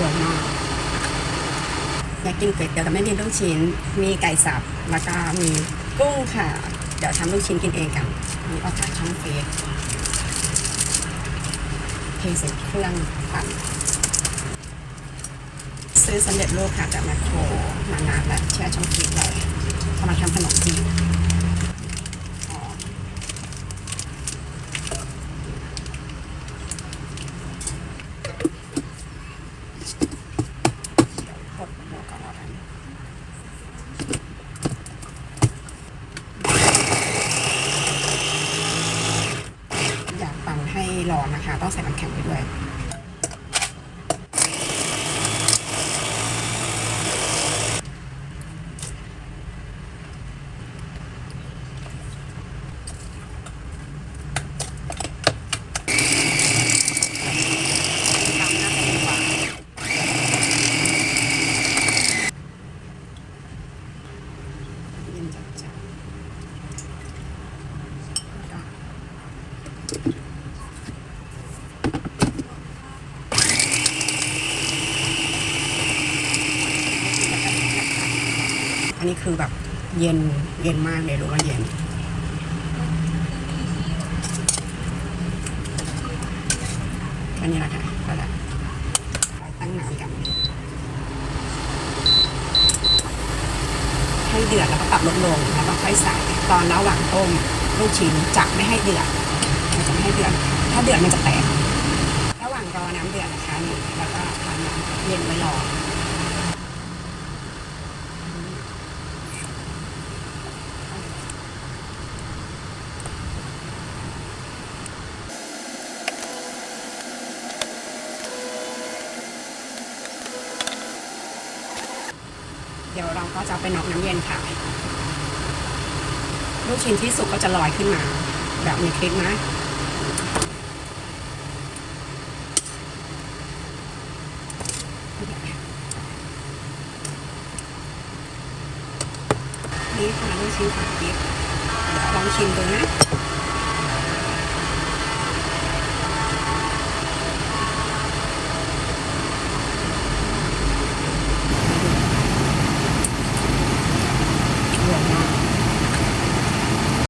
ร่อยมากอยากกินก๋วยเตี๋ยวแต่ไม่มีลูกชิ้น มีไก่สับแล้วก็มีกุ้งค่ะ เดี๋ยวทำลูกชิ้นกินเองกันอันนี่เอาจากช่องเฟสเทใส่เครื่องปั่นซื้อสำเร็จรูปค่ะจากแมคโครมานานแล้วแช่ช่องฟรีซไว้เอามาทำขนมจีนหอม กดหัวก่อนแล้วกันอยากปั่นให้ ร้อนนะคะ ต้องใส่น้ำแข็งไปด้วย ตามหน้าไปดีกว่า เย็นจัดจ้ะแล้วก็ อันนี้คือแบบเย็นเย็นมากเลยรู้ว่าเย็นแค่นี้แหละค่ะก็แล้วตั้งน้ำกัน ให้เดือดแล้วก็ปรับลดลงแล้วก็ค่อยใส่ตอนระหว่างต้มลูกชิ้นจะไม่ให้เดือดมันจะไม่ให้เดือด ถ้าเดือดมันจะแตก ระหว่างรอน้ำเดือดนะคะนี่แล้วก็ทำน้ำเย็นไว้รอ เดี๋ยวเราก็จะไปน็อกน้ำเย็นค่ะลูกชิ้นที่สุกก็จะลอยขึ้นมา แบบในคลิปนะนี่ค่ะลูกชิ้นของกิฟเดี๋ยวลองชิมดูนะ